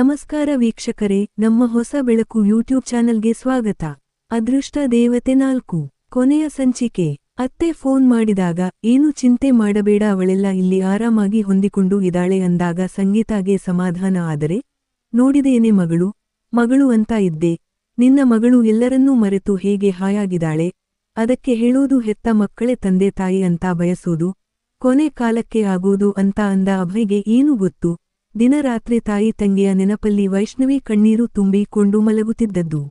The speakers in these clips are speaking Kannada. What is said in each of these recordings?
ನಮಸ್ಕಾರ ವೀಕ್ಷಕರೇ, ನಮ್ಮ ಹೊಸ ಬೆಳಕು ಯೂಟ್ಯೂಬ್ ಚಾನೆಲ್ಗೆ ಸ್ವಾಗತ. ಅದೃಷ್ಟ ದೇವತೆ ನಾಲ್ಕು. ಕೊನೆಯ ಸಂಚಿಕೆ. ಅತ್ತೆ ಫೋನ್ ಮಾಡಿದಾಗ, ಏನು ಚಿಂತೆ ಮಾಡಬೇಡ, ಅವಳೆಲ್ಲ ಇಲ್ಲಿ ಆರಾಮಾಗಿ ಹೊಂದಿಕೊಂಡು ಇದ್ದಾಳೆ ಅಂದಾಗ ಸಂಗೀತಾಗೆ ಸಮಾಧಾನ ಆದರೆ, ನೋಡಿದೇನೆ ಮಗಳು ಮಗಳು ಅಂತ ಇದ್ದೆ. ನಿನ್ನ ಮಗಳು ಎಲ್ಲರನ್ನೂ ಮರೆತು ಹೇಗೆ ಹಾಯಾಗಿದ್ದಾಳೆ? ಅದಕ್ಕೆ ಹೇಳೋದು ಹೆತ್ತ ಮಕ್ಕಳೇ ತಂದೆ ತಾಯಿ ಅಂತ ಬಯಸೋದು. ಕೊನೆ ಕಾಲಕ್ಕೆ ಆಗೋದು ಅಂತ ಅಂದ ಅಭಯ್ಗೆ ಏನು ಗೊತ್ತು? ದಿನರಾತ್ರಿ ತಾಯಿ ತಂಗಿಯ ನೆನಪಲ್ಲಿ ವೈಷ್ಣವಿ ಕಣ್ಣೀರು ತುಂಬಿಕೊಂಡು ಮಲಗುತ್ತಿದ್ದದ್ದು.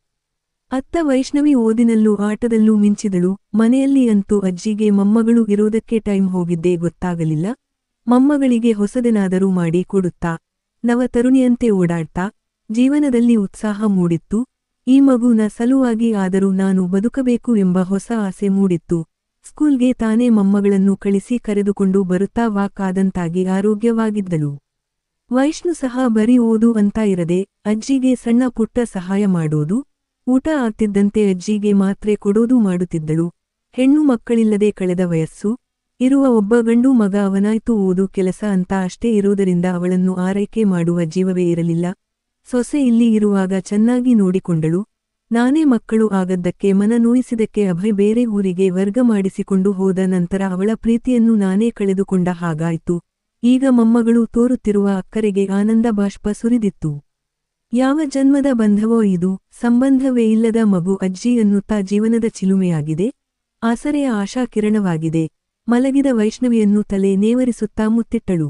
ಅತ್ತ ವೈಷ್ಣವಿ ಓದಿನಲ್ಲೂ ಆಟದಲ್ಲೂ ಮಿಂಚಿದಳು. ಮನೆಯಲ್ಲಿ ಅಂತೂ ಅಜ್ಜಿಗೆ ಮೊಮ್ಮಗಳು ಇರೋದಕ್ಕೆ ಟೈಮ್ ಹೋಗಿದ್ದೇ ಗೊತ್ತಾಗಲಿಲ್ಲ. ಮಮ್ಮಗಳಿಗೆ ಹೊಸದೇನಾದರೂ ಮಾಡಿ ಕೊಡುತ್ತಾ ನವತರುಣಿಯಂತೆ ಓಡಾಡ್ತಾ, ಜೀವನದಲ್ಲಿ ಉತ್ಸಾಹ ಮೂಡಿತ್ತು. ಈ ಮಗುನ ಸಲುವಾಗಿ ಆದರೂ ನಾನು ಬದುಕಬೇಕು ಎಂಬ ಹೊಸ ಆಸೆ ಮೂಡಿತ್ತು. ಸ್ಕೂಲ್ಗೆ ತಾನೇ ಮಮ್ಮಗಳನ್ನು ಕಳಿಸಿ ಕರೆದುಕೊಂಡು ಬರುತ್ತಾ ವಾಕ್ ಆದಂತಾಗಿ ಆರೋಗ್ಯವಾಗಿದ್ದಳು. ವೈಷ್ಣು ಸಹ ಬರೀ ಓದು ಅಂತ ಇರದೆ ಅಜ್ಜಿಗೆ ಸಣ್ಣ ಪುಟ್ಟ ಸಹಾಯ ಮಾಡೋದು. ಊಟ ಆಗ್ತಿದ್ದಂತೆ ಅಜ್ಜಿಗೆ ಮಾತ್ರೆ ಕೊಡೋದು ಮಾಡುತ್ತಿದ್ದಳು. ಹೆಣ್ಣು ಮಕ್ಕಳಿಲ್ಲದೆ ಕಳೆದ ವಯಸ್ಸು. ಇರುವ ಒಬ್ಬ ಗಂಡು ಮಗ ಅವನಾಯ್ತು ಓದು ಕೆಲಸ ಅಂತ ಅಷ್ಟೇ ಇರೋದರಿಂದ ಅವಳನ್ನು ಆರೈಕೆ ಮಾಡುವ ಜೀವವೇ ಇರಲಿಲ್ಲ. ಸೊಸೆ ಇಲ್ಲಿ ಇರುವಾಗ ಚೆನ್ನಾಗಿ ನೋಡಿಕೊಂಡಳು. ನಾನೇ ಮಕ್ಕಳು ಆಗದ್ದಕ್ಕೆ ಮನ ನೋಯಿಸಿದಕ್ಕೆ ಅಭಯ್ ಬೇರೆ ಊರಿಗೆ ವರ್ಗ ಮಾಡಿಸಿಕೊಂಡು ಹೋದ ನಂತರ ಅವಳ ಪ್ರೀತಿಯನ್ನು ನಾನೇ ಕಳೆದುಕೊಂಡ ಹಾಗಾಯ್ತು. ಈಗ ಮೊಮ್ಮಗಳು ತೋರುತ್ತಿರುವ ಅಕ್ಕರೆಗೆ ಆನಂದ ಬಾಷ್ಪ ಸುರಿದಿತ್ತು. ಯಾವ ಜನ್ಮದ ಬಂಧವೋ ಇದು, ಸಂಬಂಧವೇ ಇಲ್ಲದ ಮಗು ಅಜ್ಜಿ ಅನ್ನುತ್ತಾ ಜೀವನದ ಚಿಲುಮೆಯಾಗಿದೆ. ಆಸರೆಯ ಆಶಾಕಿರಣವಾಗಿದೆ ಮಲಗಿದ ವೈಷ್ಣವಿಯನ್ನು ತಲೆ ನೇವರಿಸುತ್ತಾ ಮುತ್ತಿಟ್ಟಳು.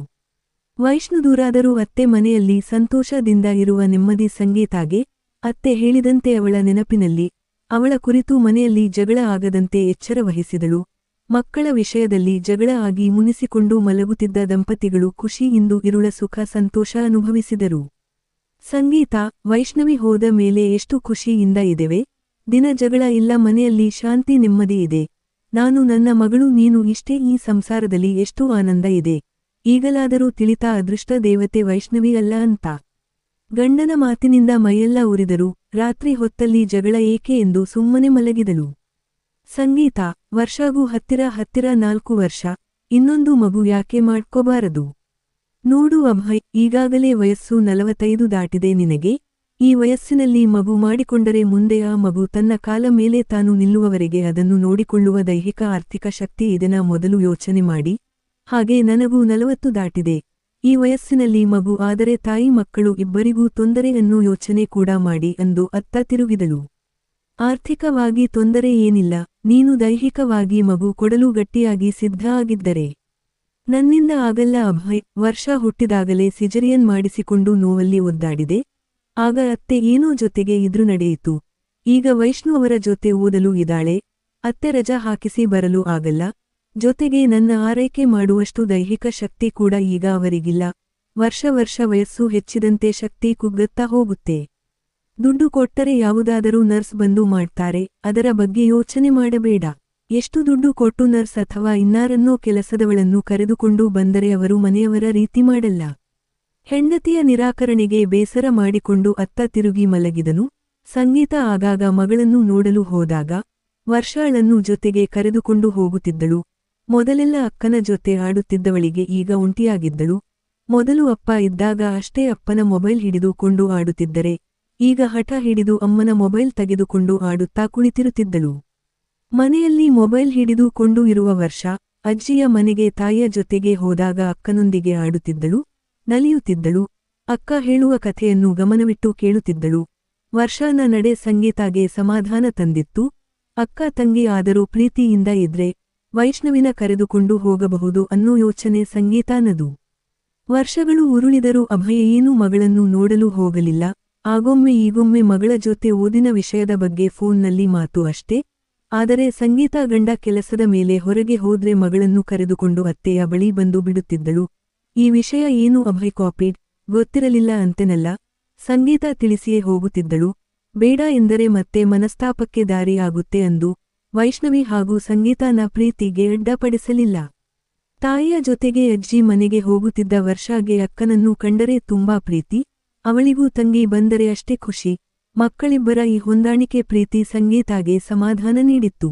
ವೈಷ್ಣು ದೂರಾದರೂ ಅತ್ತೆ ಮನೆಯಲ್ಲಿ ಸಂತೋಷದಿಂದ ಇರುವ ನೆಮ್ಮದಿ ಸಂಗೀತಾಗೆ ಅತ್ತೆ ಹೇಳಿದಂತೆ ಅವಳ ನೆನಪಿನಲ್ಲಿ, ಅವಳ ಕುರಿತು ಮನೆಯಲ್ಲಿ ಜಗಳ ಆಗದಂತೆ ಎಚ್ಚರ ವಹಿಸಿದಳು. ಮಕ್ಕಳ ವಿಷಯದಲ್ಲಿ ಜಗಳ ಆಗಿ ಮುನಿಸಿಕೊಂಡು ಮಲಗುತ್ತಿದ್ದ ದಂಪತಿಗಳು ಖುಷಿಯಿಂದು ಇರುಳ ಸುಖ ಸಂತೋಷ ಅನುಭವಿಸಿದರು. ಸಂಗೀತ, ವೈಷ್ಣವಿ ಹೋದ ಮೇಲೆ ಎಷ್ಟು ಖುಷಿಯಿಂದ ಇದೆವೆ ದಿನ ಜಗಳ ಇಲ್ಲ, ಮನೆಯಲ್ಲಿ ಶಾಂತಿ ನೆಮ್ಮದಿ ಇದೆ. ನಾನು ನನ್ನ ಮಗಳು, ನೀನು ಇಷ್ಟೇ ಈ ಸಂಸಾರದಲ್ಲಿ ಎಷ್ಟು ಆನಂದ ಇದೆ. ಈಗಲಾದರೂ ತಿಳಿತಾ ಅದೃಷ್ಟ ದೇವತೆ ವೈಷ್ಣವಿ ಅಲ್ಲ ಅಂತ. ಗಂಡನ ಮಾತಿನಿಂದ ಮೈಯೆಲ್ಲ ಉರಿದರು. ರಾತ್ರಿ ಹೊತ್ತಲ್ಲಿ ಜಗಳ ಏಕೆ ಎಂದು ಸುಮ್ಮನೆ ಮಲಗಿದಳು. ಸಂಗೀತ, ವರ್ಷಗೂ ಹತ್ತಿರ ಹತ್ತಿರ ನಾಲ್ಕು ವರ್ಷ. ಇನ್ನೊಂದು ಮಗು ಯಾಕೆ ಮಾಡ್ಕೋಬಾರದು? ನೋಡು ಅಭಯ್, ಈಗಾಗಲೇ ವಯಸ್ಸು ನಲವತ್ತೈದು ದಾಟಿದೆ ನಿನಗೆ. ಈ ವಯಸ್ಸಿನಲ್ಲಿ ಮಗು ಮಾಡಿಕೊಂಡರೆ ಮುಂದೆ ಆ ಮಗು ತನ್ನ ಕಾಲ ಮೇಲೆ ತಾನು ನಿಲ್ಲುವವರೆಗೆ ಅದನ್ನು ನೋಡಿಕೊಳ್ಳುವ ದೈಹಿಕ ಆರ್ಥಿಕ ಶಕ್ತಿ ಇದನ್ನ ಮೊದಲು ಯೋಚನೆ ಮಾಡಿ. ಹಾಗೆ ನನಗೂ ನಲವತ್ತು ದಾಟಿದೆ. ಈ ವಯಸ್ಸಿನಲ್ಲಿ ಮಗು ಆದರೆ ತಾಯಿ ಮಕ್ಕಳು ಇಬ್ಬರಿಗೂ ತೊಂದರೆಯನ್ನು ಯೋಚನೆ ಕೂಡ ಮಾಡಿ ಅಂದು ಅತ್ತ ತಿರುಗಿದಳು. ಆರ್ಥಿಕವಾಗಿ ತೊಂದರೆ ಏನಿಲ್ಲ, ನೀನು ದೈಹಿಕವಾಗಿ ಮಗು ಕೊಡಲು ಗಟ್ಟಿಯಾಗಿ ಸಿದ್ಧ ಆಗಿದ್ದರೆ ನನ್ನಿಂದ ಆಗಲ್ಲ ಅಭಯ್, ವರ್ಷ ಹುಟ್ಟಿದಾಗಲೇ ಸಿಜರಿಯನ್ ಮಾಡಿಸಿಕೊಂಡು ನೋವಲ್ಲಿ ಒದ್ದಾಡಿದೆ. ಆಗ ಅತ್ತೆ ಏನೋ ಜೊತೆಗೆ ಇದ್ರು ನಡೆಯಿತು. ಈಗ ವೈಷ್ಣು ಅವರ ಜೊತೆ ಓದಲು ಇದ್ದಾಳೆ. ಅತ್ತೆ ರಜಾ ಹಾಕಿಸಿ ಬರಲು ಆಗಲ್ಲ. ಜೊತೆಗೆ ನನ್ನ ಆರೈಕೆ ಮಾಡುವಷ್ಟು ದೈಹಿಕ ಶಕ್ತಿ ಕೂಡ ಈಗ ಅವರಿಗಿಲ್ಲ. ವರ್ಷ ವರ್ಷ ವಯಸ್ಸು ಹೆಚ್ಚಿದಂತೆ ಶಕ್ತಿ ಕುಗ್ಗುತ್ತಾ ಹೋಗುತ್ತೆ. ದುಡ್ಡು ಕೊಟ್ಟರೆ ಯಾವುದಾದರೂ ನರ್ಸ್ ಬಂದು ಮಾಡ್ತಾರೆ, ಅದರ ಬಗ್ಗೆ ಯೋಚನೆ ಮಾಡಬೇಡ. ಎಷ್ಟು ದುಡ್ಡು ಕೊಟ್ಟು ನರ್ಸ್ ಅಥವಾ ಇನ್ನಾರನ್ನೋ ಕೆಲಸದವಳನ್ನು ಕರೆದುಕೊಂಡು ಬಂದರೆ ಅವರು ಮನೆಯವರ ರೀತಿ ಮಾಡಲ್ಲ. ಹೆಂಡತಿಯ ನಿರಾಕರಣೆಗೆ ಬೇಸರ ಮಾಡಿಕೊಂಡು ಅತ್ತ ತಿರುಗಿ ಮಲಗಿದನು. ಸಂಗೀತ ಆಗಾಗ ಮಗಳನ್ನು ನೋಡಲು ಹೋದಾಗ, ವರ್ಷಾಳನ್ನು ಜೊತೆಗೆ ಕರೆದುಕೊಂಡು ಹೋಗುತ್ತಿದ್ದಳು. ಮೊದಲೆಲ್ಲ ಅಕ್ಕನ ಜೊತೆ ಆಡುತ್ತಿದ್ದವಳಿಗೆ ಈಗ ಒಂಟಿಯಾಗಿದ್ದಳು. ಮೊದಲು ಅಪ್ಪ ಇದ್ದಾಗ ಅಷ್ಟೇ ಅಪ್ಪನ ಮೊಬೈಲ್ ಹಿಡಿದುಕೊಂಡು ಆಡುತ್ತಿದ್ದರೆ ಈಗ ಹಠ ಹಿಡಿದು ಅಮ್ಮನ ಮೊಬೈಲ್ ತೆಗೆದುಕೊಂಡು ಆಡುತ್ತಾ ಕುಳಿತಿರುತ್ತಿದ್ದಳು. ಮನೆಯಲ್ಲಿ ಮೊಬೈಲ್ ಹಿಡಿದುಕೊಂಡು ಇರುವ ವರ್ಷ, ಅಜ್ಜಿಯ ಮನೆಗೆ ತಾಯಿಯ ಜೊತೆಗೆ ಹೋದಾಗ ಅಕ್ಕನೊಂದಿಗೆ ಆಡುತ್ತಿದ್ದಳು, ನಲಿಯುತ್ತಿದ್ದಳು, ಅಕ್ಕ ಹೇಳುವ ಕಥೆಯನ್ನು ಗಮನವಿಟ್ಟು ಕೇಳುತ್ತಿದ್ದಳು. ವರ್ಷನ ನಡೆ ಸಂಗೀತಾಗೆ ಸಮಾಧಾನ ತಂದಿತ್ತು. ಅಕ್ಕ ತಂಗಿ ಆದರೂ ಪ್ರೀತಿಯಿಂದ ಇದ್ರೆ ವೈಷ್ಣವಿನ ಕರೆದುಕೊಂಡು ಹೋಗಬಹುದು ಅನ್ನೋ ಯೋಚನೆ ಸಂಗೀತಾನದು. ವರ್ಷಗಳು ಉರುಳಿದರೂ ಅಭಯ ಏನೂ ಮಗಳನ್ನು ನೋಡಲು ಹೋಗಲಿಲ್ಲ. ಆಗೊಮ್ಮೆ ಈಗೊಮ್ಮೆ ಮಗಳ ಜೊತೆ ಓದಿನ ವಿಷಯದ ಬಗ್ಗೆ ಫೋನ್ನಲ್ಲಿ ಮಾತು ಅಷ್ಟೇ. ಆದರೆ ಸಂಗೀತ ಗಂಡ ಕೆಲಸದ ಮೇಲೆ ಹೊರಗೆ ಹೋದ್ರೆ ಮಗಳನ್ನು ಕರೆದುಕೊಂಡು ಅತ್ತೆಯ ಬಳಿ ಬಂದು ಬಿಡುತ್ತಿದ್ದಳು. ಈ ವಿಷಯ ಏನು ಅಭಯ್ ಕಾಪಿಡ್? ಗೊತ್ತಿರಲಿಲ್ಲ ಅಂತೆನಲ್ಲ. ಸಂಗೀತ ತಿಳಿಸಿಯೇ ಹೋಗುತ್ತಿದ್ದಳು. ಬೇಡ ಎಂದರೆ ಮತ್ತೆ ಮನಸ್ತಾಪಕ್ಕೆ ದಾರಿಯಾಗುತ್ತೆ ಅಂದು ವೈಷ್ಣವಿ ಹಾಗೂ ಸಂಗೀತನ ಪ್ರೀತಿಗೆ ಅಡ್ಡಪಡಿಸಲಿಲ್ಲ. ತಾಯಿಯ ಜೊತೆಗೆ ಅಜ್ಜಿ ಮನೆಗೆ ಹೋಗುತ್ತಿದ್ದ ವರ್ಷಾಗೆ ಅಕ್ಕನನ್ನು ಕಂಡರೆ ತುಂಬಾ ಪ್ರೀತಿ. ಅವಳಿಗೂ ತಂಗಿ ಬಂದರೆ ಅಷ್ಟೇ ಖುಷಿ. ಮಕ್ಕಳಿಬ್ಬರ ಈ ಹೊಂದಾಣಿಕೆ ಪ್ರೀತಿ ಸಂಗೀತಾಗೆ ಸಮಾಧಾನ ನೀಡಿತ್ತು.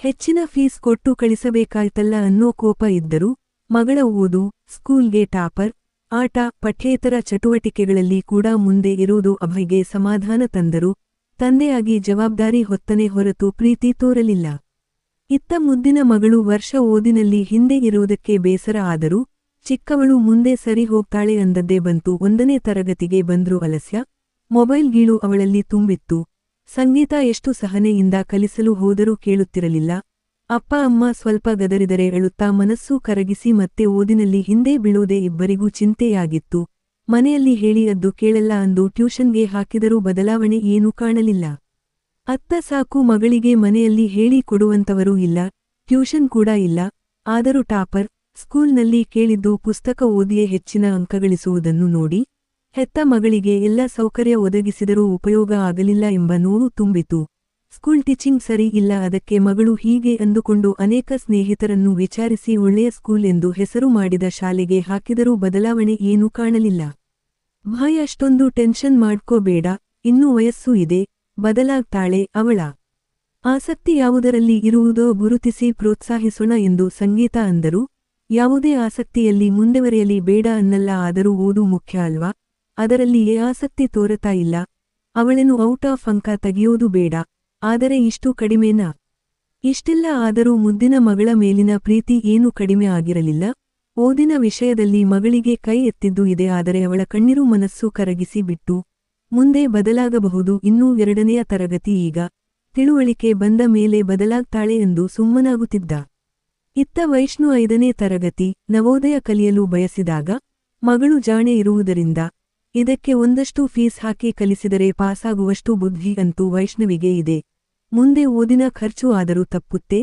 ಹೆಚ್ಚಿನ ಫೀಸ್ ಕೊಟ್ಟು ಕಳಿಸಬೇಕಾಯ್ತಲ್ಲ ಅನ್ನೋ ಕೋಪ ಇದ್ದರೂ, ಮಗಳ ಓದು, ಸ್ಕೂಲ್ಗೆ ಟಾಪರ್, ಆಟ, ಪಠ್ಯೇತರ ಚಟುವಟಿಕೆಗಳಲ್ಲಿ ಕೂಡ ಮುಂದೆ ಇರುವುದು ಅಭಯ್ಗೆ ಸಮಾಧಾನ ತಂದರು, ತಂದೆಯಾಗಿ ಜವಾಬ್ದಾರಿ ಹೊತ್ತನೆ ಹೊರತು ಪ್ರೀತಿ ತೋರಲಿಲ್ಲ. ಇತ್ತ ಮುದ್ದಿನ ಮಗಳು ವರ್ಷ ಓದಿನಲ್ಲಿ ಹಿಂದೆ ಇರುವುದಕ್ಕೆ ಬೇಸರ ಆದರೂ ಚಿಕ್ಕವಳು ಮುಂದೆ ಸರಿ ಹೋಗ್ತಾಳೆ ಅಂದದ್ದೇ ಬಂತು. ಒಂದನೇ ತರಗತಿಗೆ ಬಂದ್ರು ಅಲಸ್ಯ. ಮೊಬೈಲ್ ಗೀಳು ಅವಳಲ್ಲಿ ತುಂಬಿತ್ತು. ಸಂಗೀತ ಎಷ್ಟು ಸಹನೆಯಿಂದ ಕಲಿಸಲು ಹೋದರೂ ಕೇಳುತ್ತಿರಲಿಲ್ಲ. ಅಪ್ಪ, ಅಮ್ಮ ಸ್ವಲ್ಪ ಗದರಿದರೆ ಅಳುತ್ತಾ ಮನಸ್ಸು ಕರಗಿಸಿ ಮತ್ತೆ ಓದಿನಲ್ಲಿ ಹಿಂದೆ ಬೀಳುವುದೇ ಇಬ್ಬರಿಗೂ ಚಿಂತೆಯಾಗಿತ್ತು. ಮನೆಯಲ್ಲಿ ಹೇಳಿ ಅದ್ದು ಕೇಳಲ್ಲ ಅಂದು ಟ್ಯೂಷನ್ಗೆ ಹಾಕಿದರೂ ಬದಲಾವಣೆ ಏನೂ ಕಾಣಲಿಲ್ಲ. ಅತ್ತ ಸಾಕು ಮಗಳಿಗೆ ಮನೆಯಲ್ಲಿ ಹೇಳಿ ಕೊಡುವಂತವರೂ ಇಲ್ಲ. ಟ್ಯೂಷನ್ ಕೂಡ ಇಲ್ಲ. ಆದರೂ ಟಾಪರ್ ಸ್ಕೂಲ್ನಲ್ಲಿ ಕೇಳಿದ್ದು ಪುಸ್ತಕ ಓದಿಯೇ ಹೆಚ್ಚಿನ ಅಂಕಗಳಿಸುವುದನ್ನು ನೋಡಿ, ಹೆತ್ತ ಮಗಳಿಗೆ ಎಲ್ಲ ಸೌಕರ್ಯ ಒದಗಿಸಿದರೂ ಉಪಯೋಗ ಆಗಲಿಲ್ಲ ಎಂಬ ನೋವು ತುಂಬಿತು. ಸ್ಕೂಲ್ ಟೀಚಿಂಗ್ ಸರಿ ಇಲ್ಲ, ಅದಕ್ಕೆ ಮಗಳು ಹೀಗೆ ಅಂದುಕೊಂಡು ಅನೇಕ ಸ್ನೇಹಿತರನ್ನು ವಿಚಾರಿಸಿ ಒಳ್ಳೆಯ ಸ್ಕೂಲ್ ಎಂದು ಹೆಸರು ಮಾಡಿದ ಶಾಲೆಗೆ ಹಾಕಿದರೂ ಬದಲಾವಣೆ ಏನೂ ಕಾಣಲಿಲ್ಲ. ಭಾಯ್ ಅಷ್ಟೊಂದು ಟೆನ್ಷನ್ ಮಾಡ್ಕೋಬೇಡ, ಇನ್ನೂ ವಯಸ್ಸು ಇದೆ, ಬದಲಾಗ್ತಾಳೆ ಅವಳ. ಆಸಕ್ತಿ ಯಾವುದರಲ್ಲಿ ಇರುವುದೋ ಗುರುತಿಸಿ ಪ್ರೋತ್ಸಾಹಿಸೋಣ ಎಂದು ಸಂಗೀತ ಅಂದರು. ಯಾವುದೇ ಆಸಕ್ತಿಯಲ್ಲಿ ಮುಂದುವರೆಯಲಿ ಬೇಡ ಅನ್ನಲ್ಲ ಆದರೂ ಓದು ಮುಖ್ಯ ಅಲ್ವಾ? ಅದರಲ್ಲಿ ಏ ಆಸಕ್ತಿ ತೋರತಾ ಇಲ್ಲ. ಅವಳನ್ನು ಔಟ್ ಆಫ್ ಅಂಕ ತೆಗೆಯೋದು ಬೇಡ. ಆದರೆ ಇಷ್ಟು ಕಡಿಮೆನಾ? ಇಷ್ಟೆಲ್ಲ ಆದರೂ ಮುದ್ದಿನ ಮಗಳ ಮೇಲಿನ ಪ್ರೀತಿ ಏನೂ ಕಡಿಮೆ ಆಗಿರಲಿಲ್ಲ? ಓದಿನ ವಿಷಯದಲ್ಲಿ ಮಗಳಿಗೆ ಕೈ ಎತ್ತಿದ್ದು ಇದೆ ಆದರೆ ಅವಳ ಕಣ್ಣಿರು ಮನಸ್ಸು ಕರಗಿಸಿ ಬಿಟ್ಟು ಮುಂದೆ ಬದಲಾಗಬಹುದು ಇನ್ನೂ ಎರಡನೆಯ ತರಗತಿ ಈಗ. ತಿಳುವಳಿಕೆ ಬಂದ ಮೇಲೆ ಬದಲಾಗ್ತಾಳೆ ಎಂದು ಸುಮ್ಮನಾಗುತ್ತಿದ್ದ. ಇತ್ತ ವೈಷ್ಣು ಐದನೇ ತರಗತಿ ನವೋದಯ ಕಲಿಯಲು ಬಯಸಿದಾಗ ಮಗಳು ಜಾಣೆ ಇರುವುದರಿಂದ ಇದಕ್ಕೆ ಒಂದಷ್ಟು ಫೀಸ್ ಹಾಕಿ ಕಲಿಸಿದರೆ ಪಾಸಾಗುವಷ್ಟು ಬುದ್ಧಿ ಅಂತೂ ವೈಷ್ಣವಿಗೆ ಇದೆ. ಮುಂದೆ ಓದಿನ ಖರ್ಚು ಆದರೂ ತಪ್ಪುತ್ತೆ,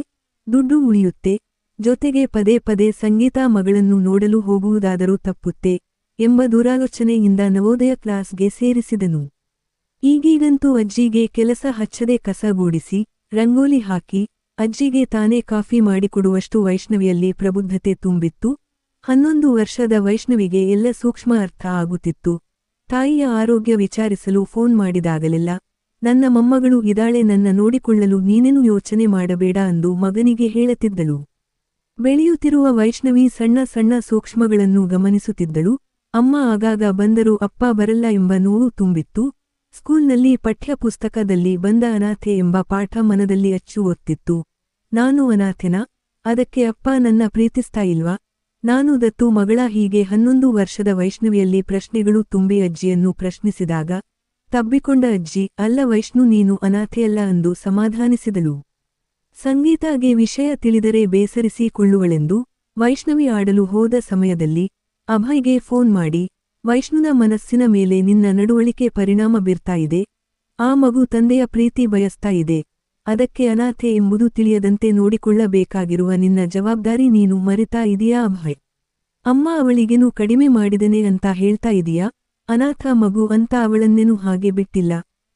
ದುಡ್ಡು ಉಳಿಯುತ್ತೆ, ಜೊತೆಗೆ ಪದೇ ಪದೇ ಸಂಗೀತ ಮಗಳನ್ನು ನೋಡಲು ಹೋಗುವುದಾದರೂ ತಪ್ಪುತ್ತೆ ಎಂಬ ದುರಾಲೋಚನೆಯಿಂದ ನವೋದಯ ಕ್ಲಾಸ್ಗೆ ಸೇರಿಸಿದನು. ಈಗೀಗಂತೂ ಅಜ್ಜಿಗೆ ಕೆಲಸ ಹಚ್ಚದೆ ಕಸಗೂಡಿಸಿ ರಂಗೋಲಿ ಹಾಕಿ ಅಜ್ಜಿಗೆ ತಾನೇ ಕಾಫಿ ಮಾಡಿಕೊಡುವಷ್ಟು ವೈಷ್ಣವಿಯಲ್ಲಿ ಪ್ರಬುದ್ಧತೆ ತುಂಬಿತ್ತು. ಹನ್ನೊಂದು ವರ್ಷದ ವೈಷ್ಣವಿಗೆ ಎಲ್ಲ ಸೂಕ್ಷ್ಮ ಅರ್ಥ ಆಗುತ್ತಿತ್ತು. ತಾಯಿಯ ಆರೋಗ್ಯ ವಿಚಾರಿಸಲು ಫೋನ್ ಮಾಡಿದಾಗಲೆಲ್ಲ, ನನ್ನ ಮೊಮ್ಮಗಳು ಇದಾಳೆ, ನನ್ನ ನೋಡಿಕೊಳ್ಳಲು ನೀನೇನು ಯೋಚನೆ ಮಾಡಬೇಡ ಅಂದು ಮಗನಿಗೆ ಹೇಳುತ್ತಿದ್ದಳು. ಬೆಳೆಯುತ್ತಿರುವ ವೈಷ್ಣವಿ ಸಣ್ಣ ಸಣ್ಣ ಸೂಕ್ಷ್ಮಗಳನ್ನು ಗಮನಿಸುತ್ತಿದ್ದಳು. ಅಮ್ಮ ಆಗಾಗ ಬಂದರೂ, ಅಪ್ಪ ಬರಲ್ಲ ಎಂಬ ನೋವು ತುಂಬಿತ್ತು. ಸ್ಕೂಲ್ನಲ್ಲಿ ಪಠ್ಯಪುಸ್ತಕದಲ್ಲಿ ಬಂದ ಅನಾಥೆ ಎಂಬ ಪಾಠ ಮನದಲ್ಲಿ ಅಚ್ಚು ಒತ್ತಿತ್ತು. ನಾನು ಅನಾಥೆನ? ಅದಕ್ಕೆ ಅಪ್ಪ ನನ್ನ ಪ್ರೀತಿಸ್ತಾ ಇಲ್ವಾ? ನಾನು ದತ್ತು ಮಗಳ ಹೀಗೆ ಹನ್ನೊಂದು ವರ್ಷದ ವೈಷ್ಣವಿಯಲ್ಲಿ ಪ್ರಶ್ನೆಗಳು ತುಂಬಿ ಅಜ್ಜಿಯನ್ನು ಪ್ರಶ್ನಿಸಿದಾಗ, ತಬ್ಬಿಕೊಂಡ ಅಜ್ಜಿ, ಅಲ್ಲ ವೈಷ್ಣು, ನೀನು ಅನಾಥೆಯಲ್ಲ ಅಂದು ಸಮಾಧಾನಿಸಿದಳು. ಸಂಗೀತಾಗೆ ವಿಷಯ ತಿಳಿದರೆ ಬೇಸರಿಸಿಕೊಳ್ಳುವಳೆಂದು ವೈಷ್ಣವಿ ಆಡಲು ಹೋದ ಸಮಯದಲ್ಲಿ ಅಭಯ್ಗೆ ಫೋನ್ ಮಾಡಿ ವೈಷ್ಣುನ ಮನಸ್ಸಿನ ಮೇಲೆ ನಿನ್ನ ನಡುವಳಿಕೆ ಪರಿಣಾಮ ಬೀರ್ತಾ ಇದೆ. ಆ ಮಗು ತಂದೆಯ ಪ್ರೀತಿ ಬಯಸ್ತಾ ಇದೆ. ಅದಕ್ಕೆ ಅನಾಥೆ ಎಂಬುದು ತಿಳಿಯದಂತೆ ನೋಡಿಕೊಳ್ಳಬೇಕಾಗಿರುವ ನಿನ್ನ ಜವಾಬ್ದಾರಿ ನೀನು ಮರಿತಾ ಇದೀಯಾ ಅಭಯ್? ಅಮ್ಮ ಅವಳಿಗೇನು ಕಡಿಮೆ ಮಾಡಿದನೆ ಅಂತ ಹೇಳ್ತಾ ಇದೀಯಾ? ಅನಾಥ ಮಗು ಅಂತ ಅವಳನ್ನೇನು ಹಾಗೆ ಬಿಟ್ಟಿಲ್ಲ.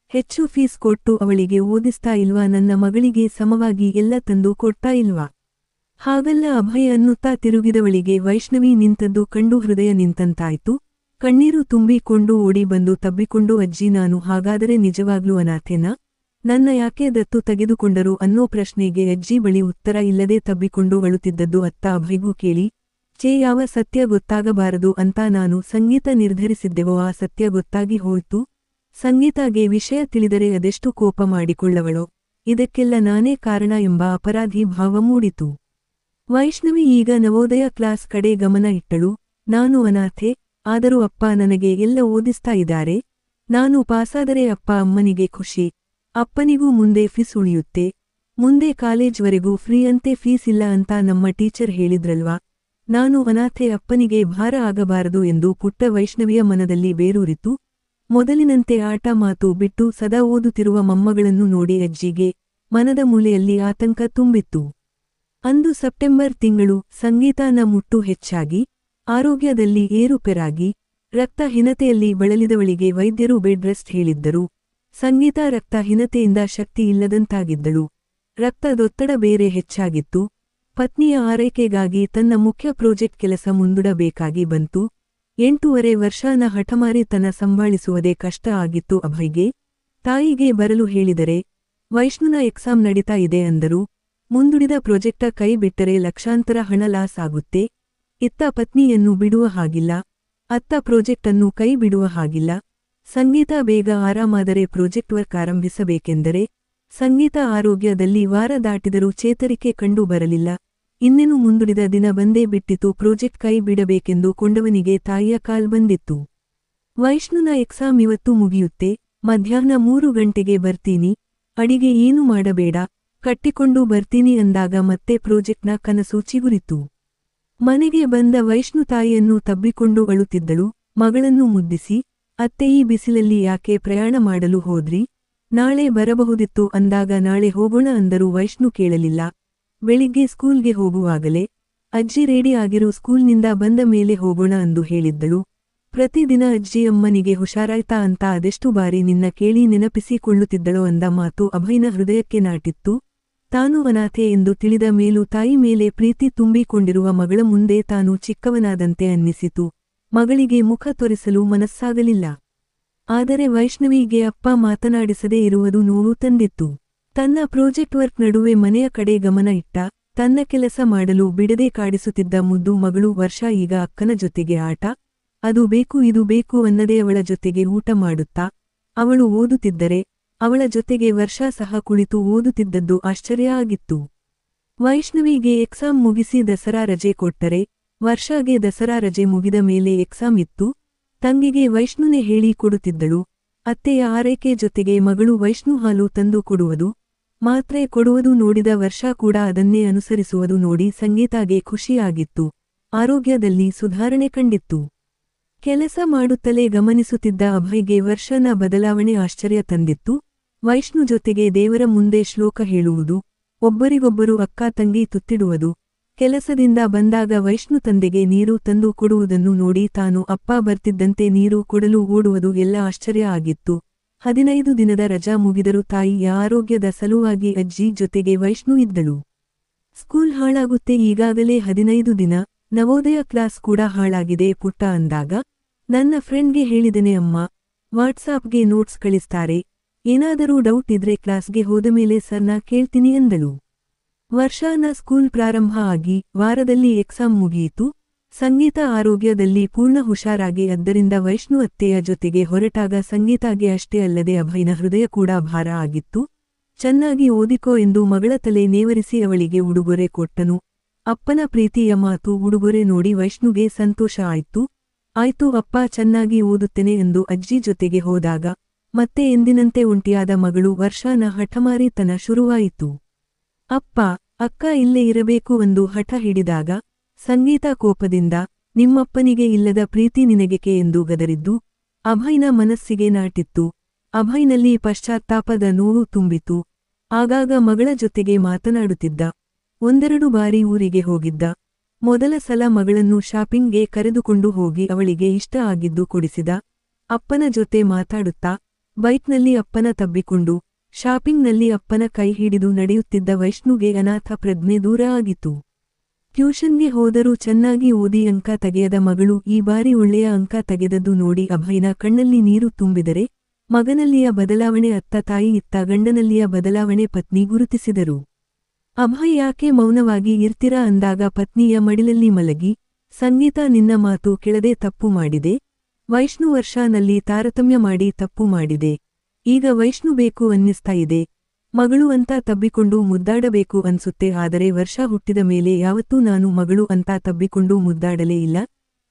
ಹೆಚ್ಚು ಫೀಸ್ ಕೊಟ್ಟು ಅವಳಿಗೆ ಓದಿಸ್ತಾ ಇಲ್ವಾ? ನನ್ನ ಮಗಳಿಗೆ ಸಮವಾಗಿ ಎಲ್ಲ ತಂದು ಕೊಡ್ತಾ ಇಲ್ವಾ? ಹಾಗಲ್ಲ ಅಭಯ ಅನ್ನುತ್ತಾ ತಿರುಗಿದವಳಿಗೆ ವೈಷ್ಣವಿ ನಿಂತದ್ದು ಕಂಡು ಹೃದಯ ನಿಂತಂತಾಯ್ತು. ಕಣ್ಣೀರು ತುಂಬಿಕೊಂಡು ಓಡಿ ಬಂದು ತಬ್ಬಿಕೊಂಡು, ಅಜ್ಜಿ, ನಾನು ಹಾಗಾದರೆ ನಿಜವಾಗ್ಲೂ ಅನಾಥೆನ? ನನ್ನ ಯಾಕೆ ದತ್ತು ತೆಗೆದುಕೊಂಡರು ಅನ್ನೋ ಪ್ರಶ್ನೆಗೆ ಅಜ್ಜಿ ಬಳಿ ಉತ್ತರ ಇಲ್ಲದೆ ತಬ್ಬಿಕೊಂಡು ಅಳುತ್ತಿದ್ದದ್ದು ಅತ್ತ ಅಭಯ್ಗೂ ಕೇಳಿ ಚೇ ಯಾವ ಸತ್ಯ ಗೊತ್ತಾಗಬಾರದು ಅಂತ ನಾನು ಸಂಗೀತ ನಿರ್ಧರಿಸಿದ್ದೆವೋ ಆ ಸತ್ಯ ಗೊತ್ತಾಗಿ ಹೋಯ್ತು. ಸಂಗೀತಾಗೆ ವಿಷಯ ತಿಳಿದರೆ ಅದೆಷ್ಟು ಕೋಪ ಮಾಡಿಕೊಳ್ಳವಳೋ? ಇದಕ್ಕೆಲ್ಲ ನಾನೇ ಕಾರಣ ಎಂಬ ಅಪರಾಧಿ ಭಾವ ಮೂಡಿತು. ವೈಷ್ಣವಿ ಈಗ ನವೋದಯ ಕ್ಲಾಸ್ ಕಡೆ ಗಮನ ಇಟ್ಟಳು. ನಾನು ಅನಾಥೆ ಆದರೂ ಅಪ್ಪ ನನಗೆ ಎಲ್ಲ ಓದಿಸ್ತಾ ಇದ್ದಾರೆ. ನಾನು ಪಾಸಾದರೆ ಅಪ್ಪ ಅಮ್ಮನಿಗೆ ಖುಷಿ. ಅಪ್ಪನಿಗೂ ಮುಂದೆ ಫೀಸ್ ಉಳಿಯುತ್ತೆ. ಮುಂದೆ ಕಾಲೇಜ್ವರೆಗೂ ಫ್ರೀ ಅಂತೆ ಫೀಸ್ ಇಲ್ಲ ಅಂತ ನಮ್ಮ ಟೀಚರ್ ಹೇಳಿದ್ರಲ್ವಾ? ನಾನು ಅನಾಥೆ ಅಪ್ಪನಿಗೆ ಭಾರ ಆಗಬಾರದು ಎಂದು ಪುಟ್ಟ ವೈಷ್ಣವಿಯ ಮನದಲ್ಲಿ ಬೇರೂರಿತು. ಮೊದಲಿನಂತೆ ಆಟ ಮಾತು ಬಿಟ್ಟು ಸದಾ ಓದುತ್ತಿರುವ ಮೊಮ್ಮಗಳನ್ನು ನೋಡಿ ಅಜ್ಜಿಗೆ ಮನದ ಮೂಲೆಯಲ್ಲಿ ಆತಂಕ ತುಂಬಿತ್ತು. ಅಂದು ಸೆಪ್ಟೆಂಬರ್ ತಿಂಗಳು ಸಂಗೀತನ ಮುಟ್ಟು ಹೆಚ್ಚಾಗಿ. ಆರೋಗ್ಯದಲ್ಲಿ ಏರುಪೆರಾಗಿ ರಕ್ತಹೀನತೆಯಲ್ಲಿ ಬಳಲಿದವಳಿಗೆ ವೈದ್ಯರು ಬೆಡ್ ರೆಸ್ಟ್ ಹೇಳಿದ್ದರು. ಸಂಗೀತ ರಕ್ತಹೀನತೆಯಿಂದ ಶಕ್ತಿ ಇಲ್ಲದಂತಾಗಿದ್ದಳು. ರಕ್ತದೊತ್ತಡ ಬೇರೆ ಹೆಚ್ಚಾಗಿತ್ತು. ಪತ್ನಿಯ ಆರೈಕೆಗಾಗಿ ತನ್ನ ಮುಖ್ಯ ಪ್ರಾಜೆಕ್ಟ್ ಕೆಲಸ ಮುಂದೂಡಬೇಕಾಗಿ ಬಂತು. ಎಂಟೂವರೆ ವರ್ಷನ ತನ್ನ ಸಂಭಾಳಿಸುವುದೇ ಕಷ್ಟ ಆಗಿತ್ತು ಅಭಯ್ಗೆ. ತಾಯಿಗೆ ಬರಲು ಹೇಳಿದರೆ, ವೈಷ್ಣುನ ಎಕ್ಸಾಮ್ ನಡೀತಾ ಇದೆ ಅಂದರು. ಮುಂದುಡಿದ ಪ್ರಾಜೆಕ್ಟ ಕೈ ಬಿಟ್ಟರೆ ಲಕ್ಷಾಂತರ ಹಣ ಲಾಸ್ ಆಗುತ್ತೆ. ಇತ್ತ ಪತ್ನಿಯನ್ನು ಬಿಡುವ ಹಾಗಿಲ್ಲ. ಅತ್ತ ಪ್ರಾಜೆಕ್ಟ್ ಅನ್ನು ಕೈ ಬಿಡುವ ಹಾಗಿಲ್ಲ. ಸಂಗೀತ ಬೇಗ ಆರಾಮಾದರೆ ಪ್ರಾಜೆಕ್ಟ್ ವರ್ಕ್ ಆರಂಭಿಸಬೇಕೆಂದರೆ ಸಂಗೀತ ಆರೋಗ್ಯದಲ್ಲಿ ವಾರ ದಾಟಿದರೂ ಚೇತರಿಕೆ ಕಂಡು ಬರಲಿಲ್ಲ. ಇನ್ನೇನು ಮುಂದುಡಿದ ದಿನ ಬಂದೇ ಬಿಟ್ಟಿತು. ಪ್ರಾಜೆಕ್ಟ್ ಕೈ ಬಿಡಬೇಕೆಂದು ಕೊಂಡವನಿಗೆ ತಾಯಿಯ ಕಾಲ್ ಬಂದಿತ್ತು. ವೈಷ್ಣುನ ಎಕ್ಸಾಮ್ ಇವತ್ತು ಮುಗಿಯುತ್ತೆ. ಮಧ್ಯಾಹ್ನ ಮೂರು ಗಂಟೆಗೆ ಬರ್ತೀನಿ. ಅಡಿಗೆ ಏನು ಮಾಡಬೇಡ. ಕಟ್ಟಿಕೊಂಡು ಬರ್ತೀನಿ ಅಂದಾಗ ಮತ್ತೆ ಪ್ರಾಜೆಕ್ಟ್ನ ಕನಸು ಚಿಗುರಿತು. ಮನೆಗೆ ಬಂದ ವೈಷ್ಣು ತಾಯಿಯನ್ನು ತಬ್ಬಿಕೊಂಡು ಅಳುತ್ತಿದ್ದಳು. ಮಗಳನ್ನು ಮುದ್ದಿಸಿ, ಅತ್ತೆ, ಈ ಬಿಸಿಲಲ್ಲಿ ಯಾಕೆ ಪ್ರಯಾಣ ಮಾಡಲು ಹೋದ್ರಿ? ನಾಳೆ ಬರಬಹುದಿತ್ತು ಅಂದಾಗ ನಾಳೆ ಹೋಗೋಣ ಅಂದರೂ ವೈಷ್ಣು ಕೇಳಲಿಲ್ಲ. ಬೆಳಿಗ್ಗೆ ಸ್ಕೂಲ್ಗೆ ಹೋಗುವಾಗಲೇ ಅಜ್ಜಿ ರೆಡಿ ಆಗಿರೋ ಸ್ಕೂಲ್ನಿಂದ ಬಂದ ಮೇಲೆ ಹೋಗೋಣ ಅಂದು ಹೇಳಿದ್ದಳು. ಪ್ರತಿದಿನ ಅಜ್ಜಿಯಮ್ಮನಿಗೆ ಹುಷಾರಾಯ್ತಾ ಅಂತ ಅದೆಷ್ಟು ಬಾರಿ ನಿನ್ನ ಕೇಳಿ ನೆನಪಿಸಿಕೊಳ್ಳುತ್ತಿದ್ದಳೋ ಅಂದ ಮಾತು ಅಭಯ್ನ ಹೃದಯಕ್ಕೆ ನಾಟಿತ್ತು. ತಾನು ಅನಾಥೆ ಎಂದು ತಿಳಿದ ಮೇಲೂ ತಾಯಿ ಮೇಲೆ ಪ್ರೀತಿ ತುಂಬಿಕೊಂಡಿರುವ ಮಗಳ ಮುಂದೆ ತಾನು ಚಿಕ್ಕವನಾದಂತೆ ಅನ್ನಿಸಿತು. ಮಗಳಿಗೆ ಮುಖ ತೋರಿಸಲು ಮನಸ್ಸಾಗಲಿಲ್ಲ. ಆದರೆ ವೈಷ್ಣವಿಗೆ ಅಪ್ಪ ಮಾತನಾಡಿಸದೇ ಇರುವುದು ನೋವು ತಂದಿತ್ತು. ತನ್ನ ಪ್ರಾಜೆಕ್ಟ್ ವರ್ಕ್ ನಡುವೆ ಮನೆಯ ಕಡೆ ಗಮನ ಇಟ್ಟ. ತನ್ನ ಕೆಲಸ ಮಾಡಲು ಬಿಡದೆ ಕಾಡಿಸುತ್ತಿದ್ದ ಮುದ್ದು ಮಗಳು ವರ್ಷ ಈಗ ಅಕ್ಕನ ಜೊತೆಗೆ ಆಟ. ಅದು ಬೇಕು, ಇದು ಬೇಕು ಅನ್ನದೇ ಅವಳ ಜೊತೆಗೆ ಊಟ ಮಾಡುತ್ತಾ. ಅವಳು ಓದುತ್ತಿದ್ದರೆ ಅವಳ ಜೊತೆಗೆ ವರ್ಷ ಸಹ ಕುಳಿತು ಓದುತ್ತಿದ್ದದ್ದು ಆಶ್ಚರ್ಯ ಆಗಿತ್ತು ವೈಷ್ಣವಿಗೆ ಎಕ್ಸಾಮ್ ಮುಗಿಸಿ ದಸರಾ ರಜೆ ಕೊಟ್ಟರೆ, ವರ್ಷಾಗೆ ದಸರಾ ರಜೆ ಮುಗಿದ ಮೇಲೆ ಎಕ್ಸಾಮ್ ಇತ್ತು. ತಂಗಿಗೆ ವೈಷ್ಣುನೆ ಹೇಳಿ ಕೊಡುತ್ತಿದ್ದಳು. ಅತ್ತೆಯ ಆರೈಕೆ ಜೊತೆಗೆ ಮಗಳು ವೈಷ್ಣು ಹಾಲು ತಂದು ಕೊಡುವುದು, ಮಾತ್ರೆ ಕೊಡುವುದು ನೋಡಿದ ವರ್ಷ ಕೂಡ ಅದನ್ನೇ ಅನುಸರಿಸುವುದು ನೋಡಿ ಸಂಗೀತಾಗೆ ಖುಷಿಯಾಗಿತ್ತು. ಆರೋಗ್ಯದಲ್ಲಿ ಸುಧಾರಣೆ ಕಂಡಿತ್ತು. ಕೆಲಸ ಮಾಡುತ್ತಲೇ ಗಮನಿಸುತ್ತಿದ್ದ ಅಭಯ್ಗೆ ವರ್ಷನ ಬದಲಾವಣೆ ಆಶ್ಚರ್ಯ ತಂದಿತ್ತು. ವೈಷ್ಣು ಜೊತೆಗೆ ದೇವರ ಮುಂದೆ ಶ್ಲೋಕ ಹೇಳುವುದು, ಒಬ್ಬರಿಗೊಬ್ಬರು ಅಕ್ಕ ತಂಗಿ ತುತ್ತಿಡುವುದು. ಕೆಲಸದಿಂದ ಬಂದಾಗ ವೈಷ್ಣು ತಂದೆಗೆ ನೀರು ತಂದು ಕೊಡುವುದನ್ನು ನೋಡಿ ತಾನು ಅಪ್ಪ ಬರ್ತಿದ್ದಂತೆ ನೀರು ಕೊಡಲು ಓಡುವುದು ಎಲ್ಲ ಆಶ್ಚರ್ಯ ಆಗಿತ್ತು. ಹದಿನೈದು ದಿನದ ರಜಾ ಮುಗಿದರೂ ತಾಯಿಯ ಆರೋಗ್ಯದ ಸಲುವಾಗಿ ಅಜ್ಜಿ ಜೊತೆಗೆ ವೈಷ್ಣು ಇದ್ದಳು. ಸ್ಕೂಲ್ ಹಾಳಾಗುತ್ತೆ ಈಗಾಗಲೇ ಹದಿನೈದು ದಿನ, ನವೋದಯ ಕ್ಲಾಸ್ ಕೂಡ ಹಾಳಾಗಿದೆ ಪುಟ್ಟ ಅಂದಾಗ, ನನ್ನ ಫ್ರೆಂಡ್ಗೆ ಹೇಳಿದೆನೆ ಅಮ್ಮ, ವಾಟ್ಸಾಪ್ಗೆ ನೋಟ್ಸ್ ಕಳಿಸ್ತಾರೆ ಏನಾದರೂ ಡೌಟ್ ಇದ್ರೆ ಕ್ಲಾಸ್ಗೆ ಹೋದಮೇಲೆ ಸರ್ನ ಕೇಳ್ತೀನಿ ಎಂದಳು. ವರ್ಷಾನ ಸ್ಕೂಲ್ ಪ್ರಾರಂಭ ಆಗಿ ವಾರದಲ್ಲಿ ಎಕ್ಸಾಮ್ ಮುಗಿಯಿತು. ಸಂಗೀತ ಆರೋಗ್ಯದಲ್ಲಿ ಪೂರ್ಣ ಹುಷಾರಾಗಿ ಅದ್ದರಿಂದ ವೈಷ್ಣು ಅತ್ತೆಯ ಜೊತೆಗೆ ಹೊರಟಾಗ ಸಂಗೀತಾಗೆ ಅಷ್ಟೇ ಅಲ್ಲದೆ ಅಭಯನ ಹೃದಯ ಕೂಡ ಭಾರ ಆಗಿತ್ತು. ಚೆನ್ನಾಗಿ ಓದಿಕೋ ಎಂದು ಮಗಳ ತಲೆ ನೇವರಿಸಿ ಅವಳಿಗೆ ಉಡುಗೊರೆ ಕೊಟ್ಟನು. ಅಪ್ಪನ ಪ್ರೀತಿಯ ಮಾತು ಉಡುಗೊರೆ ನೋಡಿ ವೈಷ್ಣುಗೆ ಸಂತೋಷ ಆಯ್ತು. ಆಯ್ತು ಅಪ್ಪ, ಚೆನ್ನಾಗಿ ಓದುತ್ತೇನೆ ಎಂದು ಅಜ್ಜಿ ಜೊತೆಗೆ ಹೋದಾಗ ಮತ್ತೆ ಎಂದಿನಂತೆ ಒಂಟಿಯಾದ ಮಗಳು ವರ್ಷಾನ ಹಠಮಾರಿತನ ಶುರುವಾಯಿತು. ಅಪ್ಪ, ಅಕ್ಕ ಇಲ್ಲೇ ಇರಬೇಕು ಎಂದು ಹಠ ಹಿಡಿದಾಗ, ಸಂಗೀತ ಕೋಪದಿಂದ, ನಿಮ್ಮಪ್ಪನಿಗೆ ಇಲ್ಲದ ಪ್ರೀತಿ ನಿನಗೆಕೆ ಎಂದು ಗದರಿದ್ದು, ಅಭಯ್ನ ಮನಸ್ಸಿಗೆ ನಾಟಿತ್ತು. ಅಭಯ್ನಲ್ಲಿ ಪಶ್ಚಾತ್ತಾಪದ ನೋವು ತುಂಬಿತು. ಆಗಾಗ ಮಗಳ ಜೊತೆಗೆ ಮಾತನಾಡುತ್ತಿದ್ದ. ಒಂದೆರಡು ಬಾರಿ ಊರಿಗೆ ಹೋಗಿದ್ದ. ಮೊದಲ ಸಲ ಮಗಳನ್ನು ಶಾಪಿಂಗ್ಗೆ ಕರೆದುಕೊಂಡು ಹೋಗಿ ಅವಳಿಗೆ ಇಷ್ಟ ಆಗಿದ್ದು ಕೊಡಿಸಿದ. ಅಪ್ಪನ ಜೊತೆ ಮಾತಾಡುತ್ತಾ ಬೈಕ್ನಲ್ಲಿ ಅಪ್ಪನ ತಬ್ಬಿಕೊಂಡು, ಶಾಪಿಂಗ್ನಲ್ಲಿ ಅಪ್ಪನ ಕೈ ಹಿಡಿದು ನಡೆಯುತ್ತಿದ್ದ ವೈಷ್ಣುಗೆ ಅನಾಥ ಪ್ರಜ್ಞೆ ದೂರ ಆಗಿತ್ತು. ಟ್ಯೂಷನ್ಗೆ ಹೋದರೂ ಚೆನ್ನಾಗಿ ಓದಿ ಅಂಕ ತೆಗೆಯದ ಮಗಳು ಈ ಬಾರಿ ಒಳ್ಳೆಯ ಅಂಕ ತೆಗೆದದ್ದು ನೋಡಿ ಅಭಯನ ಕಣ್ಣಲ್ಲಿ ನೀರು ತುಂಬಿದರೆ, ಮಗನಲ್ಲಿಯ ಬದಲಾವಣೆ ಅತ್ತ ತಾಯಿ ಇತ್ತ ಗಂಡನಲ್ಲಿಯ ಬದಲಾವಣೆ ಪತ್ನಿ ಗುರುತಿಸಿದರು. ಅಭಯ್ ಯಾಕೆ ಮೌನವಾಗಿ ಇರ್ತಿರ ಅಂದಾಗ ಪತ್ನಿಯ ಮಡಿಲಲ್ಲಿ ಮಲಗಿ, ಸಂಗೀತ ನಿನ್ನ ಮಾತು ಕೆಳದೆ ತಪ್ಪು ಮಾಡಿದೆ ವೈಷ್ಣು ವರ್ಷಾನಲ್ಲಿ ತಾರತಮ್ಯ ಮಾಡಿ ತಪ್ಪು ಮಾಡಿದೆ. ಈಗ ವೈಷ್ಣು ಬೇಕು ಅನ್ನಿಸ್ತಾ ಇದೆ. ಮಗಳು ಅಂತ ತಬ್ಬಿಕೊಂಡು ಮುದ್ದಾಡಬೇಕು ಅನ್ಸುತ್ತೆ. ಆದರೆ ವರ್ಷ ಹುಟ್ಟಿದ ಮೇಲೆ ಯಾವತ್ತೂ ನಾನು ಮಗಳು ಅಂತ ತಬ್ಬಿಕೊಂಡು ಮುದ್ದಾಡಲೇ ಇಲ್ಲ.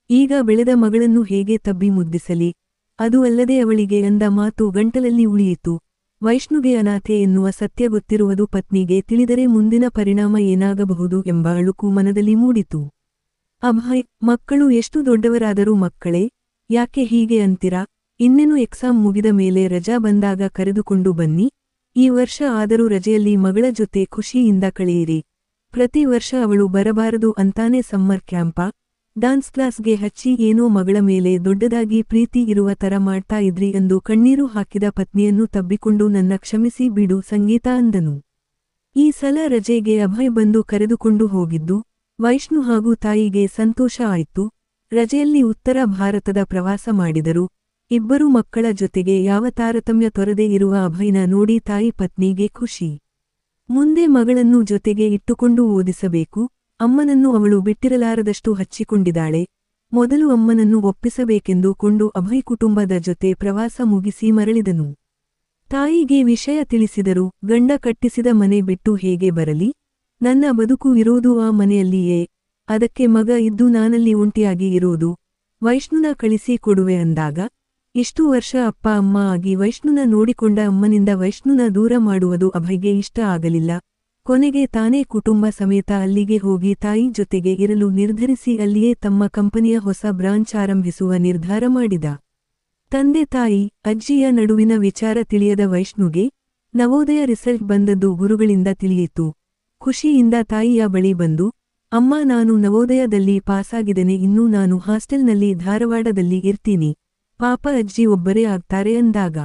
ಈಗ ಬೆಳೆದ ಮಗಳನ್ನು ಹೇಗೆ ತಬ್ಬಿ ಮುದ್ದಿಸಲಿ? ಅದು ಅಲ್ಲದೆ ಅವಳಿಗೆ ಅಂದ ಮಾತು ಗಂಟಲಲ್ಲಿ ಉಳಿಯಿತು. ವೈಷ್ಣುಗೆ ಅನಾಥೆ ಎನ್ನುವ ಸತ್ಯ ಗೊತ್ತಿರುವುದು ಪತ್ನಿಗೆ ತಿಳಿದರೆ ಮುಂದಿನ ಪರಿಣಾಮ ಏನಾಗಬಹುದು ಎಂಬ ಅಳುಕು ಮನದಲ್ಲಿ ಮೂಡಿತು. ಅಭಯ್, ಮಕ್ಕಳು ಎಷ್ಟು ದೊಡ್ಡವರಾದರೂ ಮಕ್ಕಳೇ ಯಾಕೆ ಹೀಗೆ ಅಂತಿರಾ? ಇನ್ನೇನು ಎಕ್ಸಾಮ್ ಮುಗಿದ ಮೇಲೆ ರಜಾ ಬಂದಾಗ ಕರೆದುಕೊಂಡು ಬನ್ನಿ. ಈ ವರ್ಷ ಆದರೂ ರಜೆಯಲ್ಲಿ ಮಗಳ ಜೊತೆ ಖುಷಿಯಿಂದ ಕಳೆಯಿರಿ. ಪ್ರತಿ ವರ್ಷ ಅವಳು ಬರಬಾರದು ಅಂತಾನೆ ಸಮ್ಮರ್ ಕ್ಯಾಂಪ. ಡಾನ್ಸ್ ಕ್ಲಾಸ್ಗೆ ಹಚ್ಚಿ ಏನೋ ಮಗಳ ಮೇಲೆ ದೊಡ್ಡದಾಗಿ ಪ್ರೀತಿ ಇರುವ ತರ ಮಾಡ್ತಾ ಇದ್ರಿ ಎಂದು ಕಣ್ಣೀರು ಹಾಕಿದ ಪತ್ನಿಯನ್ನು ತಬ್ಬಿಕೊಂಡು ನನ್ನ ಕ್ಷಮಿಸಿ ಬಿಡು ಸಂಗೀತ ಅಂದನು. ಈ ಸಲ ರಜೆಗೆ ಅಭಯ್ ಬಂದು ಕರೆದುಕೊಂಡು ಹೋಗಿದ್ದು, ವೈಷ್ಣು ಹಾಗೂ ತಾಯಿಗೆ ಸಂತೋಷ ಆಯ್ತು. ರಜೆಯಲ್ಲಿ ಉತ್ತರ ಭಾರತದ ಪ್ರವಾಸ ಮಾಡಿದರು. ಇಬ್ಬರು ಮಕ್ಕಳ ಜೊತೆಗೆ ಯಾವ ತಾರತಮ್ಯ ತೊರದೆ ಇರುವ ಅಭಯನ ನೋಡಿ ತಾಯಿ ಪತ್ನಿಗೆ ಖುಷಿ. ಮುಂದೆ ಮಗಳನ್ನು ಜೊತೆಗೆ ಇಟ್ಟುಕೊಂಡು ಓದಿಸಬೇಕು. ಅಮ್ಮನನ್ನು ಅವಳು ಬಿಟ್ಟಿರಲಾರದಷ್ಟು ಹಚ್ಚಿಕೊಂಡಿದ್ದಾಳೆ. ಮೊದಲು ಅಮ್ಮನನ್ನು ಒಪ್ಪಿಸಬೇಕೆಂದು ಕೊಂಡು ಅಭಯ್ ಕುಟುಂಬದ ಜೊತೆ ಪ್ರವಾಸ ಮುಗಿಸಿ ಮರಳಿದನು. ತಾಯಿಗೆ ವಿಷಯ ತಿಳಿಸಿದರು, ಗಂಡ ಕಟ್ಟಿಸಿದ ಮನೆ ಬಿಟ್ಟು ಹೇಗೆ ಬರಲಿ? ನನ್ನ ಬದುಕು ಇರೋದು ಆ ಮನೆಯಲ್ಲಿಯೇ ಅದಕ್ಕೆ ಮಗ ಇದ್ದು ನಾನಲ್ಲಿ ಒಂಟಿಯಾಗಿ ಇರೋದು ವೈಷ್ಣುನ ಕಳಿಸಿ ಕೊಡುವೆ ಅಂದಾಗ, ಇಷ್ಟು ವರ್ಷ ಅಪ್ಪ ಅಮ್ಮ ಆಗಿ ವೈಷ್ಣುನ ನೋಡಿಕೊಂಡ ಅಮ್ಮನಿಂದ ವೈಷ್ಣುನ ದೂರ ಮಾಡುವುದು ಅಭಯ್ಗೆ ಇಷ್ಟ ಆಗಲಿಲ್ಲ. ಕೊನೆಗೆ ತಾನೇ ಕುಟುಂಬ ಸಮೇತ ಅಲ್ಲಿಗೆ ಹೋಗಿ ತಾಯಿ ಜೊತೆಗೆ ಇರಲು ನಿರ್ಧರಿಸಿ ಅಲ್ಲಿಯೇ ತಮ್ಮ ಕಂಪನಿಯ ಹೊಸ ಬ್ರಾಂಚ್ ಆರಂಭಿಸುವ ನಿರ್ಧಾರ ಮಾಡಿದ. ತಂದೆ ತಾಯಿ, ಅಜ್ಜಿಯ ನಡುವಿನ ವಿಚಾರ ತಿಳಿಯದ ವೈಷ್ಣುಗೆ ನವೋದಯ ರಿಸಲ್ಟ್ ಬಂದದ್ದು ಗುರುಗಳಿಂದ ತಿಳಿಯಿತು. ಖುಷಿಯಿಂದ ತಾಯಿಯ ಬಳಿ ಬಂದು ಅಮ್ಮ ನಾನು ನವೋದಯದಲ್ಲಿ ಪಾಸಾಗಿದ್ದೇನೆ, ಇನ್ನೂ ನಾನು ಹಾಸ್ಟೆಲ್ನಲ್ಲಿ ಧಾರವಾಡದಲ್ಲಿ ಇರ್ತೀನಿ. ಪಾಪ ಅಜ್ಜಿ ಒಬ್ಬರೇ ಆಗ್ತಾರೆ ಅಂದಾಗ.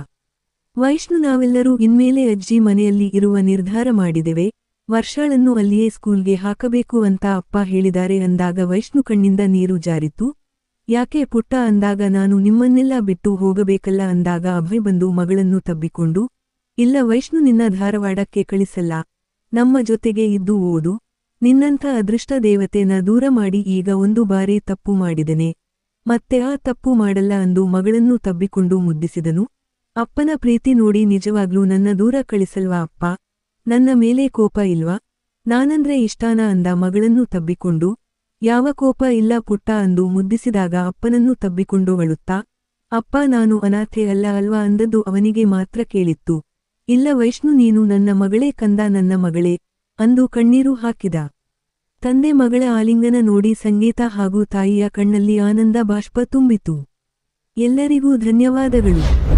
ವೈಷ್ಣು ನಾವೆಲ್ಲರೂ ಇನ್ಮೇಲೆ ಅಜ್ಜಿ ಮನೆಯಲ್ಲಿ ಇರುವ ನಿರ್ಧಾರ ಮಾಡಿದೆವೆ ವರ್ಷಾಳನ್ನು ಅಲ್ಲಿಯೇ ಸ್ಕೂಲ್ಗೆ ಹಾಕಬೇಕು ಅಂತ ಅಪ್ಪ ಹೇಳಿದ್ದಾರೆ ಅಂದಾಗ ವೈಷ್ಣು ಕಣ್ಣಿಂದ ನೀರು ಜಾರಿತು ಯಾಕೆ ಪುಟ್ಟ ಅಂದಾಗ ನಾನು ನಿಮ್ಮನ್ನೆಲ್ಲ ಬಿಟ್ಟು ಹೋಗಬೇಕಲ್ಲ? ಅಂದಾಗ ಅಭಯ್ ಬಂದು ಮಗಳನ್ನು ತಬ್ಬಿಕೊಂಡು, ಇಲ್ಲ ವೈಷ್ಣು ನಿನ್ನ ಧಾರವಾಡಕ್ಕೆ ಕಳಿಸಲ್ಲ. ನಮ್ಮ ಜೊತೆಗೆ ಇದ್ದು ಓದು. ನಿನ್ನಂಥ ಅದೃಷ್ಟ ದೇವತೆನ ದೂರ ಮಾಡಿ ಈಗ ಒಂದು ಬಾರಿ ತಪ್ಪು ಮಾಡಿದನೆ. ಮತ್ತೆ ಆ ತಪ್ಪು ಮಾಡಲ್ಲ ಅಂದು ಮಗಳನ್ನು ತಬ್ಬಿಕೊಂಡು ಮುದ್ದಿಸಿದನು. ಅಪ್ಪನ ಪ್ರೀತಿ ನೋಡಿ ನಿಜವಾಗ್ಲೂ ನನ್ನ ದೂರ ಕಳಿಸಲ್ವಾ ಅಪ್ಪ? ನನ್ನ ಮೇಲೆ ಕೋಪ ಇಲ್ವಾ? ನಾನಂದ್ರೆ ಇಷ್ಟಾನ ಅಂದ ಮಗಳನ್ನು ತಬ್ಬಿಕೊಂಡು. ಯಾವ ಕೋಪ ಇಲ್ಲ ಪುಟ್ಟ ಅಂದು ಮುದ್ದಿಸಿದಾಗ ಅಪ್ಪನನ್ನು ತಬ್ಬಿಕೊಂಡು ಅಳುತ್ತಾ? ಅಪ್ಪ ನಾನು ಅನಾಥೆ ಅಲ್ಲ ಅಲ್ವಾ ಅಂದದ್ದು ಅವನಿಗೆ ಮಾತ್ರ ಕೇಳಿತ್ತು. ಇಲ್ಲ ವೈಷ್ಣು ನೀನು ನನ್ನ ಮಗಳೇ ಕಂದ ನನ್ನ ಮಗಳೇ. ಅಂದು ಕಣ್ಣೀರು ಹಾಕಿದ. ತಂದೆ ಮಗಳ ಆಲಿಂಗನ ನೋಡಿ ಸಂಗೀತ ಹಾಗೂ ತಾಯಿಯ ಕಣ್ಣಲ್ಲಿ ಆನಂದ ಬಾಷ್ಪ ತುಂಬಿತು. ಎಲ್ಲರಿಗೂ ಧನ್ಯವಾದಗಳು.